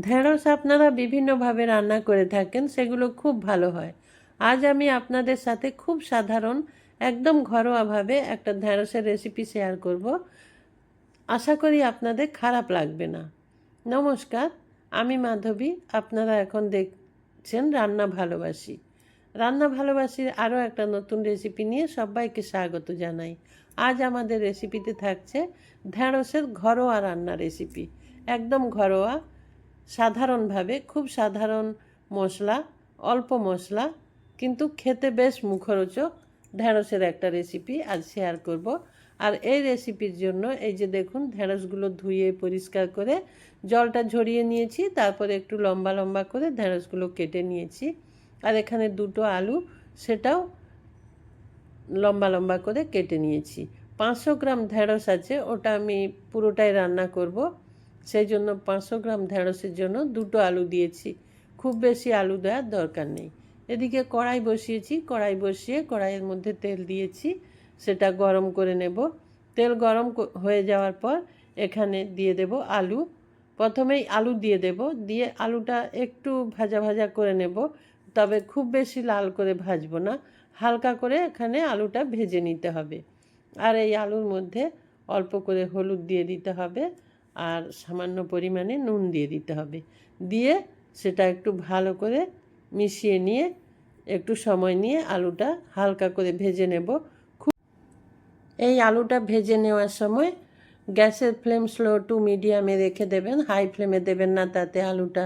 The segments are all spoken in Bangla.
ঢেঁড়স আপনারা বিভিন্নভাবে রান্না করে থাকেন, সেগুলো খুব ভালো হয়। আজ আমি আপনাদের সাথে খুব সাধারণ, একদম ঘরোয়াভাবে একটা ঢেঁড়সের রেসিপি শেয়ার করব। আশা করি আপনাদের খারাপ লাগবে না। নমস্কার, আমি মাধবী, আপনারা এখন দেখছেন রান্না ভালোবাসি। রান্না ভালোবাসির আরও একটা নতুন রেসিপি নিয়ে সবাইকে স্বাগত জানাই। আজ আমাদের রেসিপিতে থাকছে ঢেঁড়সের ঘরোয়া রান্না রেসিপি একদম ঘরোয়া সাধারণভাবে খুব সাধারণ মশলা, অল্প মশলা, কিন্তু খেতে বেশ মুখরোচক ঢেঁড়সের একটা রেসিপি আজ শেয়ার করব। আর এই রেসিপির জন্য এই যে দেখুন, ঢেঁড়সগুলো ধুয়ে পরিষ্কার করে জলটা ঝরিয়ে নিয়েছি, তারপরে একটু লম্বা লম্বা করে ঢেঁড়সগুলো কেটে নিয়েছি। আর এখানে দুটো আলু, সেটাও লম্বা লম্বা করে কেটে নিয়েছি। পাঁচশো গ্রাম ঢেঁড়স আছে, ওটা আমি পুরোটাই রান্না করব। সেই জন্য পাঁচশো গ্রাম ঢেঁড়সের জন্য দুটো আলু দিয়েছি। খুব বেশি আলু দেওয়ার দরকার নেই। এদিকে কড়াই বসিয়েছি, কড়াই বসিয়ে কড়াইয়ের মধ্যে তেল দিয়েছি, সেটা গরম করে নেব। তেল গরম হয়ে যাওয়ার পর এখানে দিয়ে দেব আলু। প্রথমেই আলু দিয়ে দেব, দিয়ে আলুটা একটু ভাজা ভাজা করে নেব, তবে খুব বেশি লাল করে ভাজবো না। হালকা করে এখানে আলুটা ভেজে নিতে হবে। আর এই আলুর মধ্যে অল্প করে হলুদ দিয়ে দিতে হবে। আর সামান্য পরিমাণে নুন দিয়ে দিতে হবে। দিয়ে সেটা একটু ভালো করে মিশিয়ে নিয়ে একটু সময় নিয়ে আলুটা হালকা করে ভেজে নেব। খুব এই আলুটা ভেজে নেওয়ার সময় গ্যাসের ফ্লেম স্লো টু মিডিয়ামে রেখে দেবেন, হাই ফ্লেমে দেবেন না, তাতে আলুটা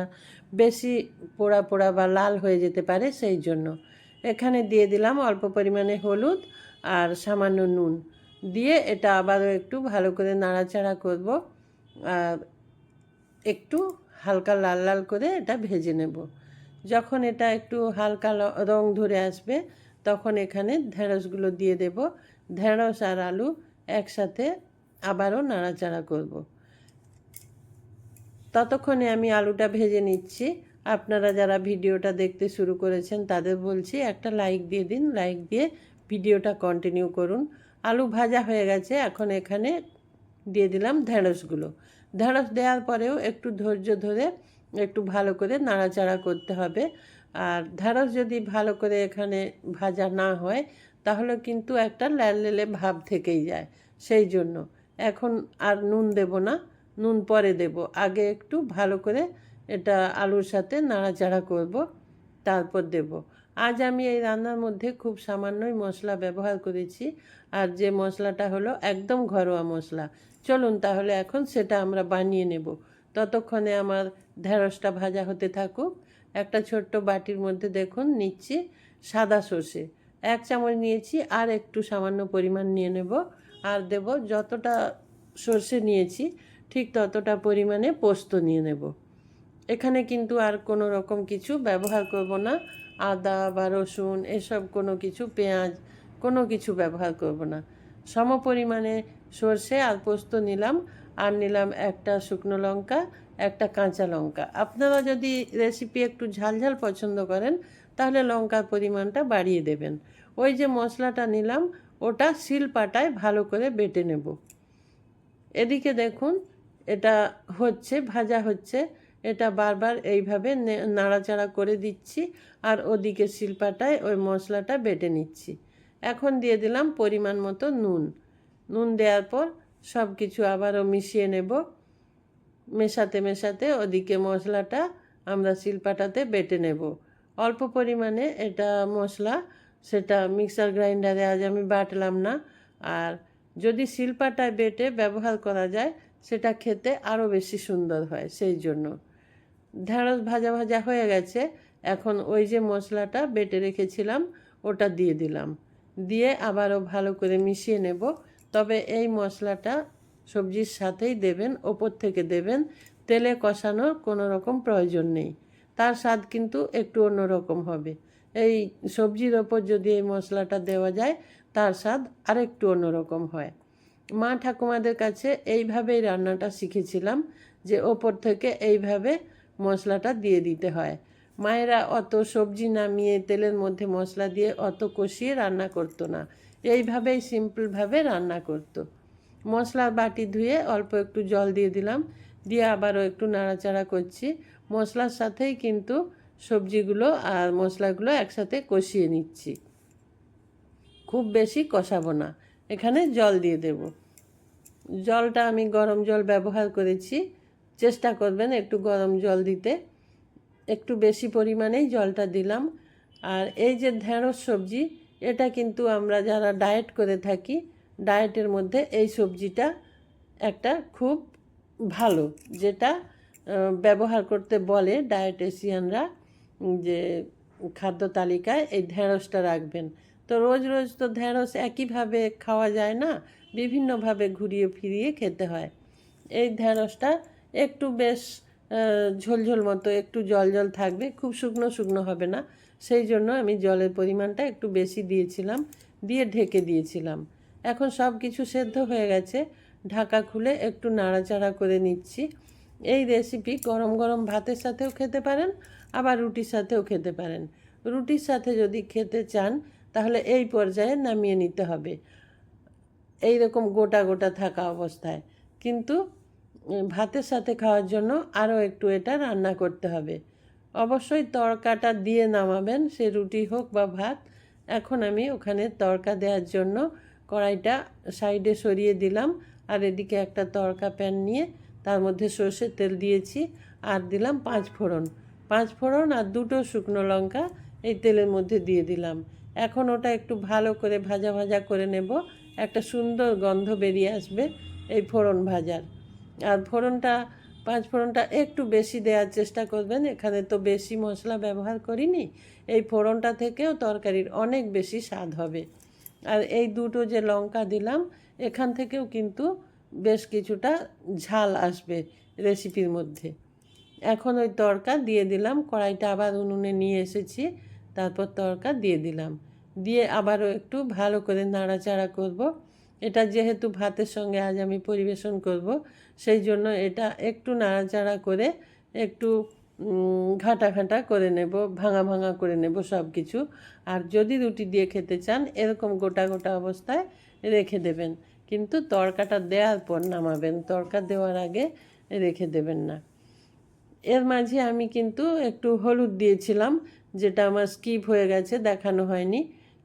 বেশি পোড়া পোড়া বা লাল হয়ে যেতে পারে সেই জন্য। এখানে দিয়ে দিলাম অল্প পরিমাণে হলুদ আর সামান্য নুন। দিয়ে এটা আবারও একটু ভালো করে নাড়াচাড়া করব। একটু হালকা লাল লাল করে এটা ভেজে নেব। যখন এটা একটু হালকা রং ধরে আসবে, তখন এখানে ঢেঁড়সগুলো দিয়ে দেব। ঢেঁড়স আর আলু একসাথে আবারও নাড়াচাড়া করব। ততক্ষণে আমি আলুটা ভেজে নিচ্ছি। আপনারা যারা ভিডিওটা দেখতে শুরু করেছেন, তাদের বলছি একটা লাইক দিয়ে দিন, লাইক দিয়ে ভিডিওটা কন্টিনিউ করুন। আলু ভাজা হয়ে গেছে, এখন এখানে দিয়ে দিলাম ঢেঁড়সগুলো ঢেঁড়স দেওয়ার পরেও একটু ধৈর্য ধরে একটু ভালো করে নাড়াচাড়া করতে হবে। আর ঢেঁড়স যদি ভালো করে এখানে ভাজা না হয়, তাহলে কিন্তু একটা ল্যাললেলে ভাব থেকেই যায়। সেই জন্য এখন আর নুন দেব না, নুন পরে দেব। আগে একটু ভালো করে এটা আলুর সাথে নাড়াচাড়া করব, তারপর দেব। আজ আমি এই রান্নার মধ্যে খুব সামান্যই মশলা ব্যবহার করেছি। আর যে মশলাটা হলো একদম ঘরোয়া মশলা। চলুন তাহলে এখন সেটা আমরা বানিয়ে নেব। ততক্ষণে আমার ঢেঁড়সটা ভাজা হতে থাকুক। একটা ছোট্ট বাটির মধ্যে দেখুন, নিচ্ছি সাদা সর্ষে। এক চামচ নিয়েছি, আর একটু সামান্য পরিমাণ নিয়ে নেব। আর দেব যতটা সর্ষে নিয়েছি, ঠিক ততটা পরিমাণে পোস্ত নিয়ে নেব। এখানে কিন্তু আর কোনো রকম কিছু ব্যবহার করব না। আদা বা রসুন এসব কোনো কিছু, পেঁয়াজ কোনো কিছু ব্যবহার করব না। সম পরিমাণে সর্ষে আর পোস্ত নিলাম, আর নিলাম একটা শুকনো লঙ্কা, একটা কাঁচা লঙ্কা। আপনারা যদি রেসিপি একটু ঝালঝাল পছন্দ করেন, তাহলে লঙ্কার পরিমাণটা বাড়িয়ে দেবেন। ওই যে মশলাটা নিলাম, ওটা শিলপাটায় ভালো করে বেটে নেব। এদিকে দেখুন, এটা হচ্ছে, ভাজা হচ্ছে। এটা বারবার এইভাবে নাড়াচাড়া করে দিচ্ছি আর ওদিকে শিলপাটায় ওই মশলাটা বেটে নিচ্ছি। এখন দিয়ে দিলাম পরিমাণ মতো নুন। নুন দেওয়ার পর সব কিছু আবারও মিশিয়ে নেব। মেশাতে মেশাতে ওদিকে মশলাটা আমরা শিলপাটাতে বেটে নেব। অল্প পরিমাণে এটা মশলা, সেটা মিক্সার গ্রাইন্ডারে আজ আমি বাটলাম না। আর যদি শিলপাটায় বেটে ব্যবহার করা যায়, সেটা খেতে আরও বেশি সুন্দর হয় সেই জন্য। ঢেঁড়স ভাজা ভাজা হয়ে গেছে, এখন ওই যে মশলাটা বেটে রেখেছিলাম, ওটা দিয়ে দিলাম। দিয়ে আবারও ভালো করে মিশিয়ে নেব। তবে এই মশলাটা সবজির সাথেই দেবেন, ওপর থেকে দেবেন, তেলে কষানোর কোনো রকম প্রয়োজন নেই। তার স্বাদ কিন্তু একটু অন্যরকম হবে। এই সবজির ওপর যদি এই মশলাটা দেওয়া যায়, তার স্বাদ আরেকটু অন্যরকম হয়। মা ঠাকুমাদের কাছে এইভাবেই রান্নাটা শিখেছিলাম যে ওপর থেকে এইভাবে মশলাটা দিয়ে দিতে হয়। মায়েরা অত সবজি নামিয়ে তেলের মধ্যে মশলা দিয়ে অত কষিয়ে রান্না করতো না। এইভাবেই সিম্পলভাবে রান্না করতো। মশলার বাটি ধুয়ে অল্প একটু জল দিয়ে দিলাম। দিয়ে আবারও একটু নাড়াচাড়া করছি। মশলার সাথেই কিন্তু সবজিগুলো আর মশলাগুলো একসাথে কষিয়ে নিচ্ছি। খুব বেশি কষাবো না। এখানে জল দিয়ে দেব। জলটা আমি গরম জল ব্যবহার করেছি। চেষ্টা করবেন একটু গরম জল দিতে। একটু বেশি পরিমাণেই জলটা দিলাম। আর এই যে ঢেঁড়স সবজি, এটা কিন্তু আমরা যারা ডায়েট করে থাকি, ডায়েটের মধ্যে এই সবজিটা একটা খুব ভালো, যেটা ব্যবহার করতে বলে ডায়েটেশিয়ানরা যে খাদ্য তালিকায় এই ঢেঁড়সটা রাখবেন। তো রোজ রোজ তো ঢেঁড়স একইভাবে খাওয়া যায় না, বিভিন্নভাবে ঘুরিয়ে ফিরিয়ে খেতে হয়। এই ঢেঁড়সটা একটু বেশ ঝোলঝোল মতো, একটু জল জল থাকবে, খুব শুকনো শুকনো হবে না। সেই জন্য আমি জলের পরিমাণটা একটু বেশি দিয়েছিলাম, দিয়ে ঢেকে দিয়েছিলাম। এখন সব কিছু সেদ্ধ হয়ে গেছে, ঢাকা খুলে একটু নাড়াচাড়া করে নিচ্ছি। এই রেসিপি গরম গরম ভাতের সাথেও খেতে পারেন, আবার রুটির সাথেও খেতে পারেন। রুটির সাথে যদি খেতে চান, তাহলে এই পর্যায়ে নামিয়ে নিতে হবে। এই রকম গোটা গোটা থাকা অবস্থায়। কিন্তু ভাতের সাথে খাওয়ার জন্য আরও একটু এটা রান্না করতে হবে। অবশ্যই তড়কাটা দিয়ে নামাবেন, সে রুটি হোক বা ভাত। এখন আমি ওখানে তড়কা দেওয়ার জন্য কড়াইটা সাইডে সরিয়ে দিলাম আর এদিকে একটা তড়কা প্যান নিয়ে তার মধ্যে সর্ষের তেল দিয়েছি আর দিলাম পাঁচ ফোড়ন। পাঁচ ফোড়ন আর দুটো শুকনো লঙ্কা এই তেলের মধ্যে দিয়ে দিলাম। এখন ওটা একটু ভালো করে ভাজা ভাজা করে নেব। একটা সুন্দর গন্ধ বেরিয়ে আসবে এই ফোড়ন ভাজার। আর ফোড়নটা, পাঁচ ফোড়নটা একটু বেশি দেওয়ার চেষ্টা করবেন। এখানে তো বেশি মশলা ব্যবহার করিনি। এই ফোড়নটা থেকেও তরকারির অনেক বেশি স্বাদ হবে। আর এই দুটো যে লঙ্কা দিলাম, এখান থেকেও কিন্তু বেশ কিছুটা ঝাল আসবে রেসিপির মধ্যে। এখন ওই তড়কা দিয়ে দিলাম, কড়াইটা আবার উনুনে নিয়ে এসেছি, তারপর তড়কা দিয়ে দিলাম। দিয়ে আবারও একটু ভালো করে নাড়াচাড়া করব। এটা যেহেতু ভাতের সঙ্গে আজ আমি পরিবেশন করব, সেই জন্য এটা একটু নাড়াচাড়া করে একটু ঘাটা ঘাটা করে নেব, ভাঙা ভাঙা করে নেব সব কিছু আর যদি রুটি দিয়ে খেতে চান, এরকম গোটা গোটা অবস্থায় রেখে দেবেন। কিন্তু তড়কাটা দেওয়ার পর নামাবেন তড়কা দেওয়ার আগে রেখে দেবেন না। এর মাঝে আমি কিন্তু একটু হলুদ দিয়েছিলাম, যেটা আমার স্কিপ হয়ে গেছে, দেখানো হয়নি।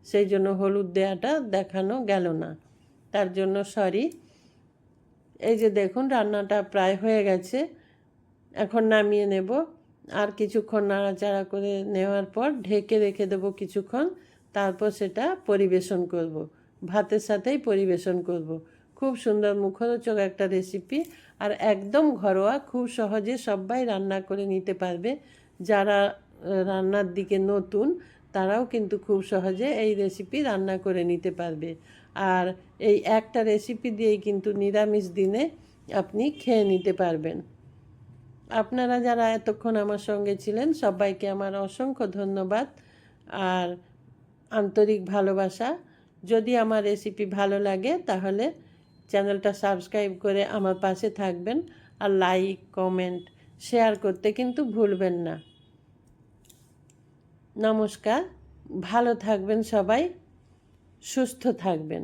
সেই জন্য হলুদ দেওয়াটা দেখানো গেল না। তার জন্য সরি এই যে দেখুন, রান্নাটা প্রায় হয়ে গেছে। এখন নামিয়ে নেব। আর কিছুক্ষণ নাড়াচাড়া করে নেওয়ার পর ঢেকে রেখে দেবো কিছুক্ষণ। তারপর সেটা পরিবেশন করব। ভাতের সাথেই পরিবেশন করব। খুব সুন্দর মুখরোচক একটা রেসিপি আর একদম ঘরোয়া, খুব সহজে সবাই রান্না করে নিতে পারবে। যারা রান্নার দিকে নতুন, তারাও কিন্তু খুব সহজে এই রেসিপি রান্না করে নিতে পারবে। আর এই একটা রেসিপি দিয়েই কিন্তু নিরামিষ দিনে আপনি খেয়ে নিতে পারবেন। আপনারা যারা এতক্ষণ আমার সঙ্গে ছিলেন, সবাইকে আমার অসংখ্য ধন্যবাদ আর আন্তরিক ভালোবাসা। যদি আমার রেসিপি ভালো লাগে, তাহলে চ্যানেলটা সাবস্ক্রাইব করে আমার পাশে থাকবেন আর লাইক কমেন্ট শেয়ার করতে কিন্তু ভুলবেন না। নমস্কার, ভালো থাকবেন সবাই। সুস্থ থাকবেন।